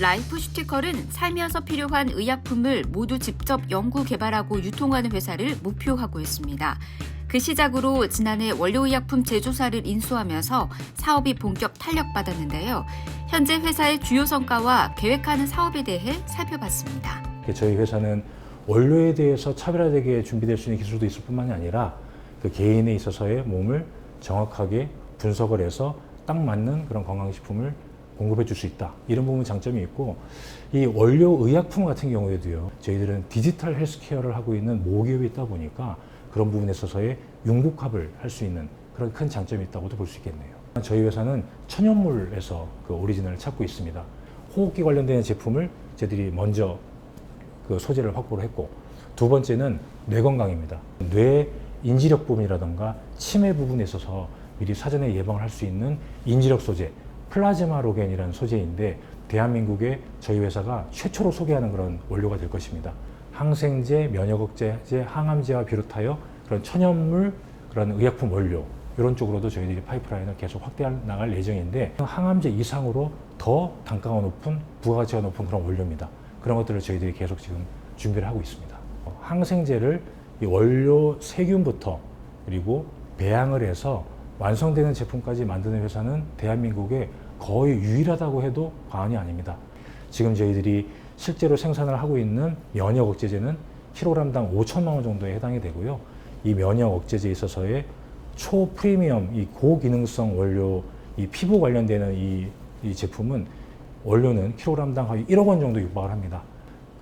라이프 슈티컬은 살면서 필요한 의약품을 모두 직접 연구 개발하고 유통하는 회사를 목표하고 있습니다. 그 시작으로 지난해 원료의약품 제조사를 인수하면서 사업이 본격 탄력받았는데요. 현재 회사의 주요 성과와 계획하는 사업에 대해 살펴봤습니다. 저희 회사는 원료에 대해서 차별화되게 준비될 수 있는 기술도 있을 뿐만이 아니라 그 개인에 있어서의 몸을 정확하게 분석을 해서 딱 맞는 그런 건강식품을 공급해 줄 수 있다. 이런 부분 장점이 있고 이 원료 의약품 같은 경우에도요. 저희들은 디지털 헬스케어를 하고 있는 모기업이 있다 보니까 그런 부분에 있어서의 융복합을 할 수 있는 그런 큰 장점이 있다고도 볼 수 있겠네요. 저희 회사는 천연물에서 그 오리지널을 찾고 있습니다. 호흡기 관련된 제품을 저희들이 먼저 그 소재를 확보를 했고 두 번째는 뇌 건강입니다. 뇌 인지력 부분이라던가 치매 부분에 있어서 미리 사전에 예방을 할 수 있는 인지력 소재 플라즈마 로겐이라는 소재인데 대한민국에 저희 회사가 최초로 소개하는 그런 원료가 될 것입니다. 항생제, 면역억제제, 항암제와 비롯하여 그런 천연물, 그런 의약품 원료 이런 쪽으로도 저희들이 파이프라인을 계속 확대해 나갈 예정인데 항암제 이상으로 더 단가가 높은 부가가치가 높은 그런 원료입니다. 그런 것들을 저희들이 계속 지금 준비를 하고 있습니다. 어, 항생제를 이 원료 세균부터 그리고 배양을 해서 완성되는 제품까지 만드는 회사는 대한민국에 거의 유일하다고 해도 과언이 아닙니다. 지금 저희들이 실제로 생산을 하고 있는 면역 억제제는 킬로그램당 5천만 원 정도에 해당이 되고요. 이 면역 억제제에 있어서의 초 프리미엄 이 고기능성 원료 이 피부 관련되는 이, 이 제품은 원료는 킬로그램당 거의 1억 원 정도 육박을 합니다.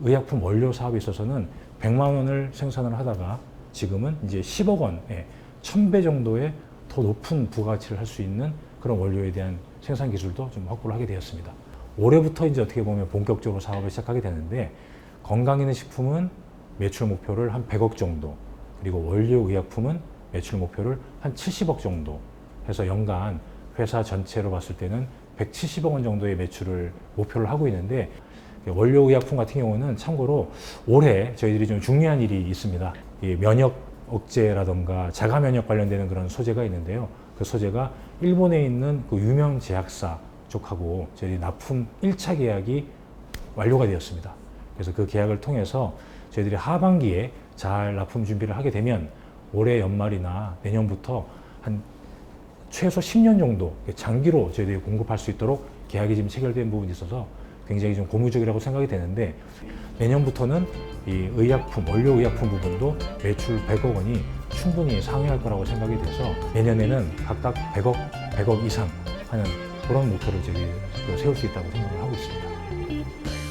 의약품 원료 사업에 있어서는 100만 원을 생산을 하다가 지금은 이제 10억 원에 1000배 정도의 더 높은 부가가치를 할 수 있는 그런 원료에 대한 생산 기술도 좀 확보를 하게 되었습니다. 올해부터 이제 어떻게 보면 본격적으로 사업을 시작하게 되는데 건강 있는 식품은 매출 목표를 한 100억 정도 그리고 원료 의약품은 매출 목표를 한 70억 정도 해서 연간 회사 전체로 봤을 때는 170억 원 정도의 매출을 목표를 하고 있는데 원료 의약품 같은 경우는 참고로 올해 저희들이 좀 중요한 일이 있습니다. 이 면역 억제라던가 자가 면역 관련되는 그런 소재가 있는데요. 그 소재가 일본에 있는 그 유명 제약사 쪽하고 저희 납품 1차 계약이 완료가 되었습니다. 그래서 그 계약을 통해서 저희들이 하반기에 잘 납품 준비를 하게 되면 올해 연말이나 내년부터 한 최소 10년 정도 장기로 저희들이 공급할 수 있도록 계약이 지금 체결된 부분이 있어서 굉장히 좀 고무적이라고 생각이 되는데 내년부터는 이 의약품, 원료 의약품 부분도 매출 100억 원이 충분히 상회할 거라고 생각이 돼서 내년에는 각각 100억, 100억 이상 하는 그런 목표를 저희 세울 수 있다고 생각을 하고 있습니다.